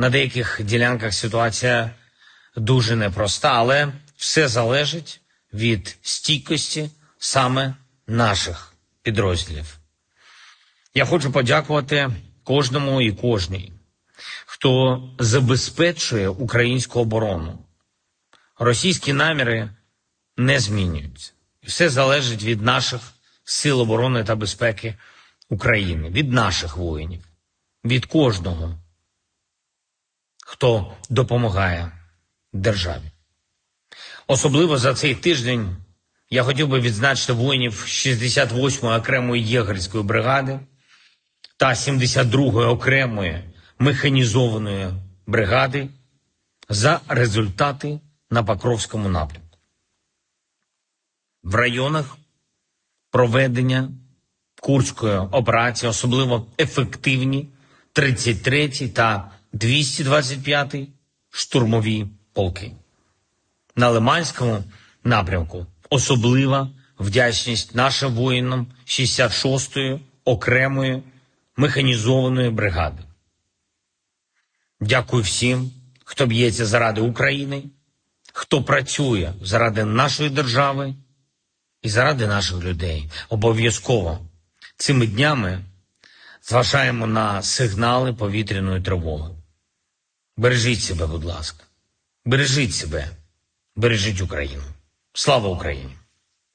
На деяких ділянках ситуація дуже непроста, але все залежить від стійкості саме наших підрозділів. Я хочу подякувати кожному і кожній, хто забезпечує українську оборону. Російські наміри не змінюються. І Все залежить від наших сил оборони та безпеки України, від наших воїнів, від кожного, хто допомагає державі. Особливо за цей тиждень я хотів би відзначити воїнів 68-ї окремої єгерської бригади та 72-ї окремої механізованої бригади за результати на Покровському напрямку. В районах проведення Курської операції особливо ефективні 33 та 225 штурмові полки. На Лиманському напрямку особлива вдячність нашим воїнам 66-ї окремої механізованої бригади. Дякую всім, хто б'ється заради України, хто працює заради нашої держави і заради наших людей. Обов'язково цими днями зважаємо на сигнали повітряної тривоги. Бережіть себе, будь ласка. Бережіть себе, бережіть Україну. Слава Україні!